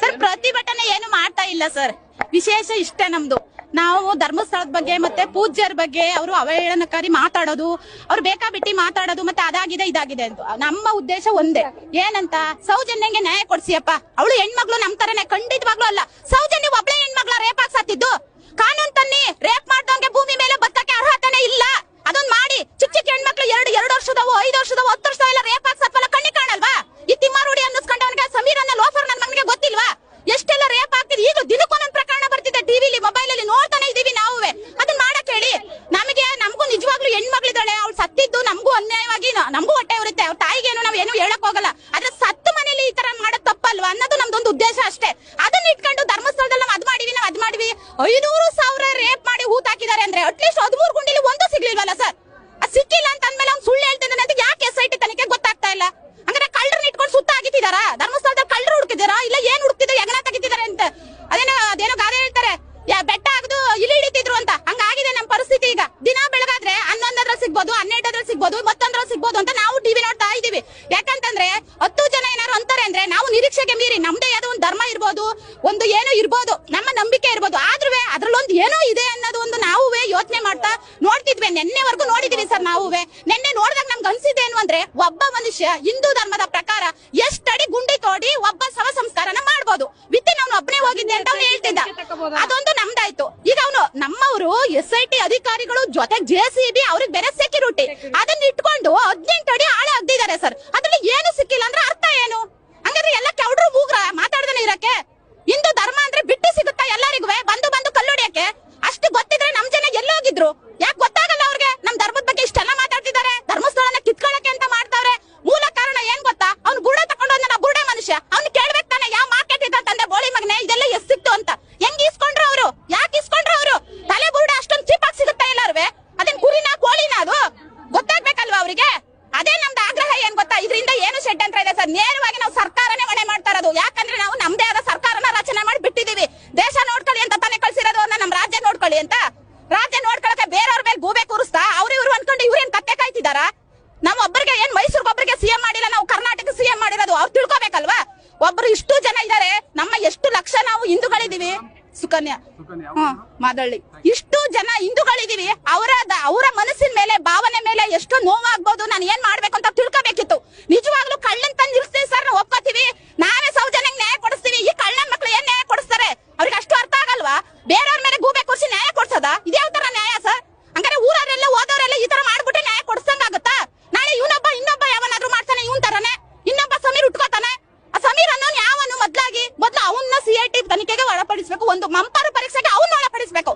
Sir, ಪ್ರತಿಭಟನೆ ಏನು ಮಾಡ್ತಾ ಇಲ್ಲ, ಸರ್. ವಿಶೇಷ ಇಷ್ಟೇ ನಮ್ದು. ನಾವು ಧರ್ಮಸ್ಥಳದ ಬಗ್ಗೆ ಮತ್ತೆ ಪೂಜ್ಯರ ಬಗ್ಗೆ ಅವರು ಅವಹೇಳನಕಾರಿ ಮಾತಾಡೋದು, ಅವ್ರು ಬೇಕಾಬಿಟ್ಟಿ ಮಾತಾಡೋದು, ಮತ್ತೆ ಅದಾಗಿದೆ, ಇದಾಗಿದೆ ಅಂತ. ನಮ್ಮ ಉದ್ದೇಶ ಒಂದೇ. ಏನಂತ? ಸೌಜನ್ಯಂಗೆ ನ್ಯಾಯ ಕೊಡ್ಸಿಯಪ್ಪ. ಅವಳು ಹೆಣ್ಮಗ್ಳು ನಮ್ ತರನೇ, ಖಂಡಿತವಾಗ್ಲೂ ಅಲ್ಲ. ಸೌಜನ್ಯ ಒಬ್ಳೆ ಹೆಣ್ಮಗ್ಳ ರೇಪ್ ಆಗಿ ಸತ್ತಿದ್ದು ಕಾನೂನ್ ತನ್ನಿ ಟಿವಿಲಿ ಮೊಬೈಲ್ ಅಲ್ಲಿ ನೋಡ್ತಾನೆ ಇದೀವಿ ನಾವು ಅದನ್ನ ಮಾಡಕ್ ಹೇಳಿ. ನಮಗೆ, ನಮಗೂ ನಿಜವಾಗ್ಲೂ ಹೆಣ್ಮಗಳಿದ್ದಾಳೆ. ಅವ್ಳು ಸತ್ತಿದ್ದು ನಮಗೂ ಅನ್ಯಾಯವಾಗಿ ನಮಗೂ ಹೊಟ್ಟೆ ಇರುತ್ತೆ ಅವ್ರ ಏನು ನಾವ್ ಏನು ಹೇಳಕ್ ಹೋಗಲ್ಲ. ಆದ್ರೆ ಸತ್ತು ಮನೇಲಿ ಈ ತರ ಮಾಡೋದ್ ತಪ್ಪಲ್ವಾ? ಅನ್ನೋದು ನಮ್ದೊಂದು ಉದ್ದೇಶ ಅಷ್ಟೇ. ಅದನ್ನ ಇಟ್ಕೊಂಡು ಧರ್ಮಸ್ಥಳದಲ್ಲಿ ನಾವು ಅದ್ ಮಾಡಿವಿ, ನಾವ್ ಅದ್ ಮಾಡಿವಿ. ಐನೂರು ಸಾವಿರ ರೇಪ್ ಮಾಡಿ ಹೂತ್ ಹಾಕಿದ್ದಾರೆ ಅಂದ್ರೆ ಅಟ್ಲೀಸ್ಟ್ ಹದಿಮೂರು ಗುಂಡಿಲಿ ಒಂದು ಸಿಗ್ಲಿಲ್ವಲ್ಲ ಸರ್? ಸಿಕ್ಕಿಲ್ಲ ಅಂತ ಅಂದ್ಮೇಲೆ ಅವ್ನು ಸುಳ್ಳು ಹೇಳ್ತಿದ್ದಾನೆ ಅಂತ ಯಾಕೆ ಎಸ್ ಐ ಟಿ ತನಿಖೆ ಗೊತ್ತಾಗ್ತಾ ಇಲ್ಲ? ಅಂದ್ರೆ ಕಳ್ಳರನ್ನ ಇಟ್ಕೊಂಡು ಸುತ್ತ ಆಗಿದ್ದಾರಾ ಧರ್ಮಸ್ಥಳದಲ್ಲಿ ಕಳ್ಳರು ಸಿಗ್ಬೋದು ಮತ್ತೊಂದ್ರ ಸಿಗ್ಬೋದು ಅಂತ ನಾವು ಟಿವಿ ನೋಡ್ತಾ ಇದೀವಿ ಯಾಕಂತಂದ್ರೆ ಹತ್ತು ಜನ ಏನಾರು ಅಂತಾರೆ ಅಂದ್ರೆ ನಾವು ನಿರೀಕ್ಷೆಗೆ ಮೀರಿ, ನಮ್ದೇ ಯಾವ್ದೋ ಒಂದು ಧರ್ಮ ಇರ್ಬೋದು, ಒಂದು ಏನೋ ಇರ್ಬೋದು, ನಮ್ಮ ನಂಬಿಕೆ ಇರ್ಬೋದು ಆದ್ರೂ ಅದ್ರಲ್ಲೊಂದು ಏನೋ ಇದೆ ಅನ್ನೋದು ಒಂದು ನಾವು ಯೋಚನೆ ಮಾಡ್ತಾ ನೋಡ್ತಿದ್ವಿ. ನಿನ್ನೆವರೆಗೂ ನೋಡಿದೀವಿ ಸರ್ ನಾವು ನಿನ್ನೆ ನೋಡಿದಾಗ ನಮ್ಗೆ ಅನ್ಸಿದ್ದೇನು ಅಂದ್ರೆ ಒಬ್ಬ ಮನುಷ್ಯ ಹಿಂದೂ ಧರ್ಮದ ಪ್ರಕಾರ ಎಷ್ಟಡಿ ಗುಂಡಿ ತೋಡಿ ಒಬ್ಬ ಶವ ಸಂಸ್ಕಾರನ ಮಾಡ್ಬೋದು. ವಿತ್ತಿನ ನಾನು ಒಬ್ಬನೇ ಹೋಗಿದ್ದೆ ಅಂತ ಅವ್ನು ಹೇಳ್ತಿದ್ದ. ಅದೊಂದು ನಮ್ದಾಯ್ತು. ಈಗ ಅವನು ನಮ್ಮವರು ಎಸ್ ಐ ಟಿ ಅಧಿಕಾರಿಗಳು ಜೊತೆ ಜೆ ಸಿ ಬಿ ಅವ್ರಿಗೆ ಬೇರೆ ಸೆಕ್ಯೂರಿಟಿ ಅದನ್ನ ಇಟ್ಕೊಂಡು ಹದಿನೆಂಟು ಅಡಿ ಆಳ ಅಗ್ದಿದ್ದಾರೆ ಸರ್. ಅದ್ರಲ್ಲಿ ಏನು ಸಿಕ್ಕಿಲ್ಲ ಅಂದ್ರೆ ಅರ್ಥ ಏನು? ಹಂಗಾದ್ರೆ ಎಲ್ಲ ಕೆವ್ರು ಮೂಗ್ರ ಮಾತಾಡ್ದೇನೆ ಇರಕ್ಕೆ? ಹಿಂದೂ ಧರ್ಮ ಅಂದ್ರೆ ಬಿಟ್ಟು ಸಿಗುತ್ತಾ ಎಲ್ಲರಿಗೂ ಬಂದು ಬಂದು ಕಲ್ಲೊಡಿಯಕ್ಕೆ ಅಷ್ಟು ಗೊತ್ತಿದ್ರೆ ನಮ್ ಜನ ಎಲ್ಲೋಗಿದ್ರು. ಯಾಕೆ ಗೊತ್ತಾಗಲ್ಲ ಅವ್ರಿಗೆ? ನಮ್ ಧರ್ಮದ ಬಗ್ಗೆ ಇಷ್ಟೆಲ್ಲ ಮಾತಾಡ್ತಿದ್ದಾರೆ. ಧರ್ಮಸ್ಥಳನ ಕಿತ್ಕೊಳಕ್ಕೆ ಅಂತ ಮಾಡ್ತಾವ್ರೆ. ಮೂಲ ಕಾರಣ ಏನ್ ಗೊತ್ತಾ? ಅವ್ನು ತಕೊಂಡ್ ತಗೊಂಡು ಗುಡೆ ಮನುಷ್ಯ. ಅವ್ನು ಕೇಳ್ಬೇಕು ತಾನೆ ಯಾವ ಮಾರ್ಕೆಟ್ ಇದೆ ಅಂತಂದ್ರೆ ಬೋಳಿ ಮಗನೆ ಇದೆಲ್ಲ ಎಷ್ಟ್ ಸಿಕ್ತು ಅಂತ ಹೆಂಗ್ ಇಸ್ಕೊಂಡ್ರು ಅವರು ಯಾಕೆ ಇಸ್ಕೊಂಡ್ರು ಅವರು ತಲೆ ಬುರುಡ ಅಷ್ಟೊಂದು ಚೀಪ್ ಆಗಿ ಸಿಗುತ್ತಾ ಎಲ್ಲಾರುವೆ ಅದೇನ್ ಕುರಿನಾ ಕೋಳಿನಾ ಅದು ಗೊತ್ತಾಗ್ಬೇಕಲ್ವಾ ಅವರಿಗೆ ಅದೇ ನಮ್ದು ಆಗ್ರಹ ಏನ್ ಗೊತ್ತಾ ಇದರಿಂದ ಏನು ಷಡ್ಯಂತ್ರ ಇದೆ ಸರ್ ನೇರವಾಗಿ ನಾವು ಸರ್ಕಾರನೇ ಹೊಣೆ ಮಾಡ್ತಾ ಇರೋದು ಯಾಕಂದ್ರೆ ನಾವು ನಮ್ದೇ ಆದ ಸರ್ಕಾರನ ರಚನೆ ಮಾಡಿ ಬಿಟ್ಟಿದೀವಿ ದೇಶ ನೋಡ್ಕೊಳ್ಳಿ ಅಂತ ತಾನೇ ಕಳ್ಸಿರೋದು ಅನ್ನ ನಮ್ ರಾಜ್ಯ ನೋಡ್ಕೊಳ್ಳಿ ಅಂತ. ರಾಜ್ಯ ನೋಡ್ಕೊಳಕ್ಕೆ ಬೇರೆಯವ್ರ ಮೇಲೆ ಗೂಬೆ ಕೂರಿಸ್ತಾ ಅವ್ರು ಇವ್ರು ಅನ್ಕೊಂಡು ಇವ್ರೇನ್ ಕತ್ತೆ ಕಾಯ್ತಿದಾರ ನಮ್ ಒಬ್ಬರಿಗೆ ಏನ್ ಮೈಸೂರಿಗೆ ಒಬ್ಬರಿಗೆ ಸಿಎಂ ಮಾಡಿಲ್ಲ ನಾವು ಕರ್ನಾಟಕ ಸಿಎಂ ಮಾಡಿರೋದು ಅವ್ರು ತಿಳ್ಕೊಬೇಕಲ್ವಾ? ಒಬ್ರು ಇಷ್ಟು ಜನ ಇದಾರೆ ನಮ್ಮ ಎಷ್ಟು ಲಕ್ಷ ನಾವು ಹಿಂದೂಗಳಿದೀವಿ ಸುಕನ್ಯಾ ಹ್ಮ್ ಮಾದಳ್ಳಿ. ಇಷ್ಟು ಜನ ಹಿಂದೂಗಳಿದೀವಿ ಅವರ ಅವರ ಮನಸ್ಸಿನ ಮೇಲೆ ಭಾವನೆ ಮೇಲೆ ಎಷ್ಟು ನೋವಾಗ್ಬೋದು ನಾನು ಏನ್ ಮಾಡ್ಬೇಕು ಅಂತ ತಿಳ್ಕೊಬೇಕಿತ್ತು. ನಿಜವಾಗ್ಲೂ ಕಳ್ಳನ್ ತಂದು ನಿಲ್ಸ್ತೀವಿ ಸರ್ ನಾವು ಒಪ್ಕೋತೀವಿ ನಾವೇ ಸೌಜನ್ಯಂಗ್ ನ್ಯಾಯ ಕೊಡಿಸ್ತೀವಿ ಈ ಕಳ್ಳನ್ ಮಕ್ಳು ಏನ್ ನ್ಯಾಯ ಕೊಡಿಸ್ತಾರೆ ಅವ್ರಿಗೆ ಅಷ್ಟು ಅರ್ಥ ಆಗಲ್ವಾ ಬೇರೆಯವ್ರ ಮೇಲೆ ಗೂಬೆ ಕೂರಿಸಿ ನ್ಯಾಯ ಕೊಡ್ಸೋದ ಇದ್ಯಾವ ತರ ನ್ಯಾಯ ಸರ್ ಹಂಗಾರೆ ಊರವರೆಲ್ಲ ಓದೋರೆಲ್ಲ ಈ ತರ ಮಾಡ್ಬಿಟ್ಟು ನ್ಯಾಯ ಕೊಡ್ಸಂಗಾಗುತ್ತಾ ನಾಳೆ ಇವನೊಬ್ಬ ಇನ್ನೊಬ್ಬ ಯಾವನಾದ್ರೂ ಮಾಡ್ತಾನೆ ಇವನ್ ತರನೇ ಇನ್ನೊಬ್ಬ ಸಮೀರ್ ಉಟ್ಕೋತಾನೆ ಆ ಸಮೀರ್ ಅನ್ನೋನ್ ಯಾವನು ಮೊದ್ಲಾಗಿ ಮೊದ್ಲು ಅವನ್ನ ಸಿ ಐ ಟಿ ತನಿಖೆಗೆ ಒಳಪಡಿಸ್ಬೇಕು ಒಂದು ಮಂಪರು ಪರೀಕ್ಷೆಗೆ ಅವನ್ನ ಒಳಪಡಿಸಬೇಕು